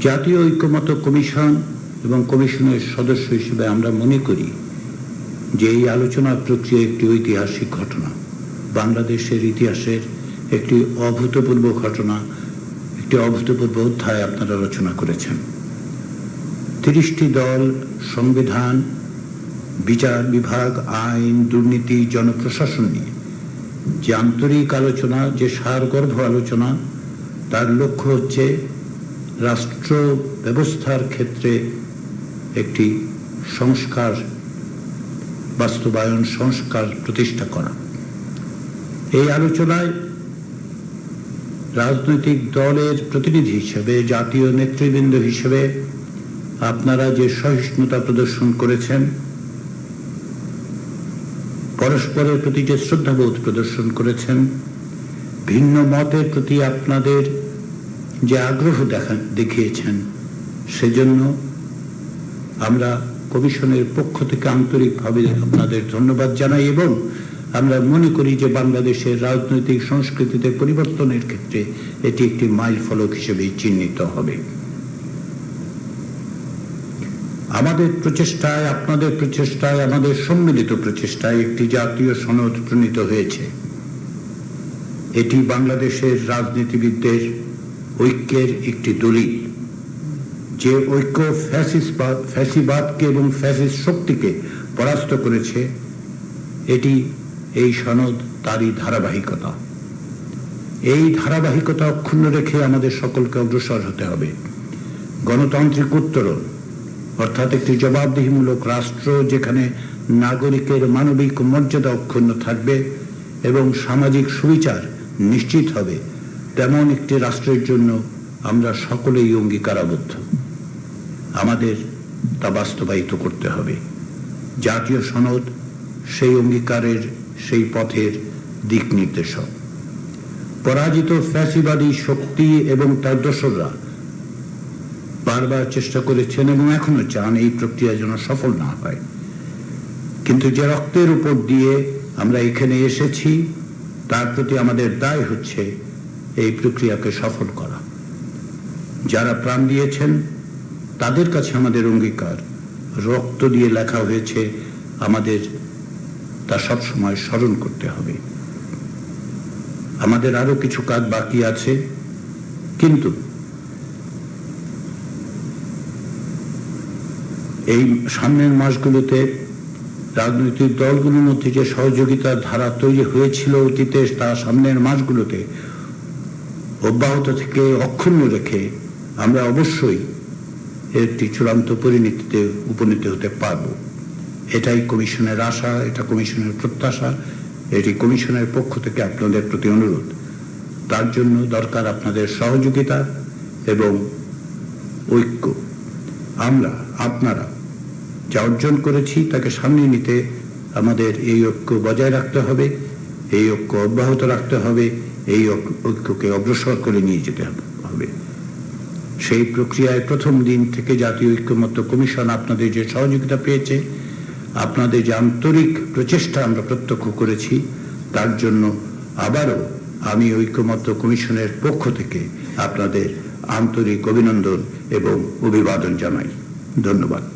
জাতীয় ঐক্যমত কমিশন এবং কমিশনের সদস্য হিসেবে আমরা মনে করি যে এই আলোচনা প্রক্রিয়া একটি ঐতিহাসিক ঘটনা। বাংলাদেশের ইতিহাসের একটি অভূতপূর্ব ঘটনা, একটি অভূতপূর্ব অধ্যায় আপনারা রচনা করেছেন। তিরিশটি দল, সংবিধান, বিচার বিভাগ, আইন, দুর্নীতি, জনপ্রশাসন নিয়ে যে আন্তরিক আলোচনা, যে সারগর্ভ আলোচনা, তার লক্ষ্য হচ্ছে রাষ্ট্র ব্যবস্থার ক্ষেত্রে একটি সংস্কার, বাস্তবায়ন সংস্কার প্রতিষ্ঠা করা। এই আলোচনায় রাজনৈতিক দলের প্রতিনিধি হিসেবে, জাতীয় নেতৃবৃন্দ হিসেবে আপনারা যে সহিষ্ণুতা প্রদর্শন করেছেন, পরস্পরের প্রতি যে শ্রদ্ধাবোধ প্রদর্শন করেছেন, ভিন্ন মতের প্রতি আপনাদের যে আগ্রহ দেখা, দেখিয়েছেন, সেজন্য আমরা কমিশনের পক্ষ থেকে আন্তরিকভাবে আপনাদের ধন্যবাদ জানাই এবং আমরা মনে করি যে বাংলাদেশের রাজনৈতিক সংস্কৃতিতে পরিবর্তনের ক্ষেত্রে এটি একটি মাইল ফলক হিসেবে চিহ্নিত হবে। আমাদের প্রচেষ্টায়, আপনাদের প্রচেষ্টায়, আমাদের সম্মিলিত প্রচেষ্টায় একটি জাতীয় সনদ প্রণীত হয়েছে। এটি বাংলাদেশের রাজনীতিবিদদের ঐক্যের একটি দলিল। যে ঐক্য ফ্যাসিবাদকে এবং ফ্যাসিস শক্তিকে পরাস্ত করেছে, এটি এই সনদ তারই ধারাবাহিকতা। এই ধারাবাহিকতা অক্ষুণ্ণ রেখে আমাদের সকলকে অগ্রসর হতে হবে। গণতান্ত্রিক উত্তরণ, অর্থাৎ একটি জবাবদিহিমূলক রাষ্ট্র যেখানে নাগরিকের মানবিক মর্যাদা অক্ষুণ্ণ থাকবে এবং সামাজিক সুবিচার নিশ্চিত হবে তেমন একটি রাষ্ট্রের জন্য আমরা সকলেই অঙ্গীকারাবদ্ধ। আমাদের তা বাস্তবায়িত করতে হবে। জাতীয় সনদ, সেই অঙ্গীকারের, সেই পথের দিক নির্দেশক। পরাজিত ফ্যাসিবাদী শক্তি এবং তার দোসররা বারবার চেষ্টা করেছেন এবং এখনও চান এই প্রক্রিয়া যেন সফল না হয়। কিন্তু যে রক্তের উপর দিয়ে আমরা এখানে এসেছি, তার প্রতি আমাদের দায় হচ্ছে এই প্রক্রিয়াকে সফল করা। যারা প্রাণ দিয়েছেন, তাদের কাছে আমাদের অঙ্গীকার। রক্ত দিয়ে লেখা হয়েছে, আমাদের তা সবসময় স্মরণ করতে হবে। আমাদের আরও কিছু কাজ বাকি আছে, কিন্তু এই সামনের মাসগুলোতে রাজনৈতিক দলগুলোর মধ্যে যে সহযোগিতার ধারা তৈরি হয়েছিল অতীতে, তা সামনের মাসগুলোতে অব্যাহত থেকে অক্ষুণ্ণ রেখে আমরা অবশ্যই একটি চূড়ান্ত পরিণতিতে উপনীত হতে পারব। এটাই কমিশনের আশা, এটা কমিশনের প্রত্যাশা, এটি কমিশনের পক্ষ থেকে আপনাদের প্রতি অনুরোধ। তার জন্য দরকার আপনাদের সহযোগিতা এবং ঐক্য। আমরা, আপনারা যা অর্জন করেছি তাকে সামনে নিতে আমাদের এই ঐক্য বজায় রাখতে হবে, এই ঐক্য অব্যাহত রাখতে হবে এই ঐক্যকে অগ্রসর করে নিয়ে যেতে হবে। সেই প্রক্রিয়ায় প্রথম দিন থেকে জাতীয় ঐক্যমত্য কমিশন আপনাদের যে সহযোগিতা পেয়েছে, আপনাদের যে আন্তরিক প্রচেষ্টা আমরা প্রত্যক্ষ করেছি, তার জন্য আবারও আমি ঐক্যমত্য কমিশনের পক্ষ থেকে আপনাদের আন্তরিক অভিনন্দন এবং অভিবাদন জানাই। ধন্যবাদ।